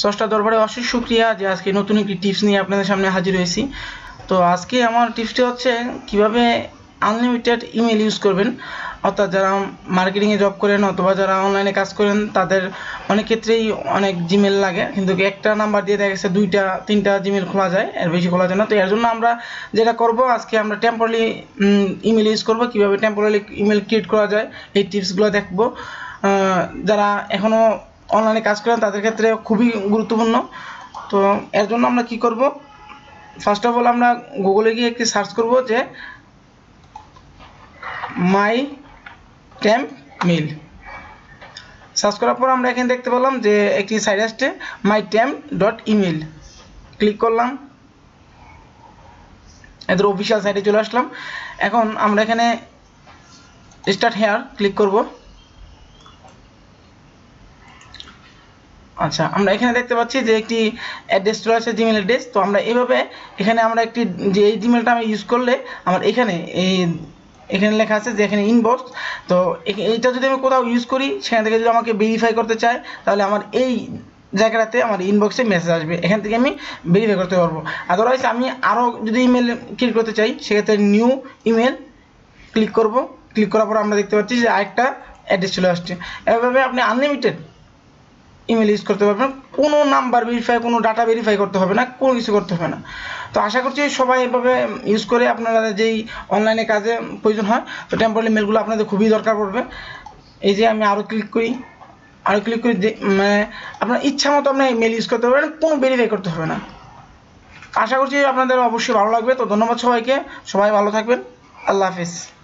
ষষ্ঠ দরবারে অশেষ শুক্রিয়া যে আজকে নতুন একটি টিপস নিয়ে আপনাদের সামনে হাজির হয়েছি। তো আজকে আমার টিপসটি হচ্ছে কীভাবে আনলিমিটেড ইমেল ইউজ করবেন। অর্থাৎ যারা মার্কেটিংয়ে জব করেন অথবা যারা অনলাইনে কাজ করেন, তাদের অনেক ক্ষেত্রেই অনেক জিমেল লাগে। কিন্তু একটা নাম্বার দিয়ে দেখা গেছে দুইটা, তিনটা জিমেল খোলা যায়, এর বেশি খোলা যায় না। তো এর জন্য আমরা যেটা করব, আজকে আমরা টেম্পোরারি ইমেল ইউজ করব। কীভাবে টেম্পোরারি ইমেল ক্রিয়েট করা যায়, এই টিপসগুলো দেখব। যারা এখনও অনলাইনে কাজ করেন, তাদের ক্ষেত্রে খুবই গুরুত্বপূর্ণ। তো এর জন্য আমরা কি করব? ফার্স্ট অফ অল আমরা গুগলে গিয়ে একটি সার্চ করব যে মাই ট্যাম্প মিল সার্চ করার পর আমরা এখানে দেখতে পেলাম যে একটি সাইট আসছে my temp dot email click করলাম। এদের অফিসিয়াল সাইটে চলে আসলাম। এখন আমরা এখানে স্টার্ট হেয়ার ক্লিক করব। আচ্ছা আমরা এখানে দেখতে পাচ্ছি যে একটি অ্যাড্রেস চলে আসছে জিমেল অ্যাড্রেস তো আমরা এভাবে, এখানে আমরা একটি, যে এই জিমেলটা আমি ইউজ করলে আমার এখানে এই, এখানে লেখা আছে যে এখানে ইনবক্স তো এইটা যদি আমি কোথাও ইউজ করি, সেখান থেকে যদি আমাকে ভেরিফাই করতে চায়, তাহলে আমার এই জায়গাটাতে আমার ইনবক্সে মেসেজ আসবে। এখান থেকে আমি ভেরিফাই করতে পারব। আদারওয়াইজ আমি আরও যদি ইমেল ক্লিক করতে চাই, সেক্ষেত্রে নিউ ইমেল ক্লিক করব। ক্লিক করার পর আমরা দেখতে পাচ্ছি যে আরেকটা অ্যাড্রেস চলে আসছে। এভাবে আপনি আনলিমিটেড ইমেল ইউজ করতে পারবেন। কোনো নাম্বার ভেরিফাই কোনো ডাটা ভেরিফাই করতে হবে না, কোনো কিছু করতে হবে না। তো আশা করছি সবাই এভাবে ইউজ করে আপনারা যেই অনলাইনে কাজে প্রয়োজন হয়, তো টেম্পোরারি মেলগুলো আপনাদের খুবই দরকার পড়বে। এই যে আমি আরও ক্লিক করি আরও ক্লিক করি মানে আপনার ইচ্ছা মতো আপনি মেল ইউজ করতে পারবেন, কোনো ভেরিফাই করতে হবে না। আশা করছি আপনাদের অবশ্যই ভালো লাগবে, তো ধন্যবাদ সবাইকে। সবাই ভালো থাকবেন। আল্লাহ হাফিজ।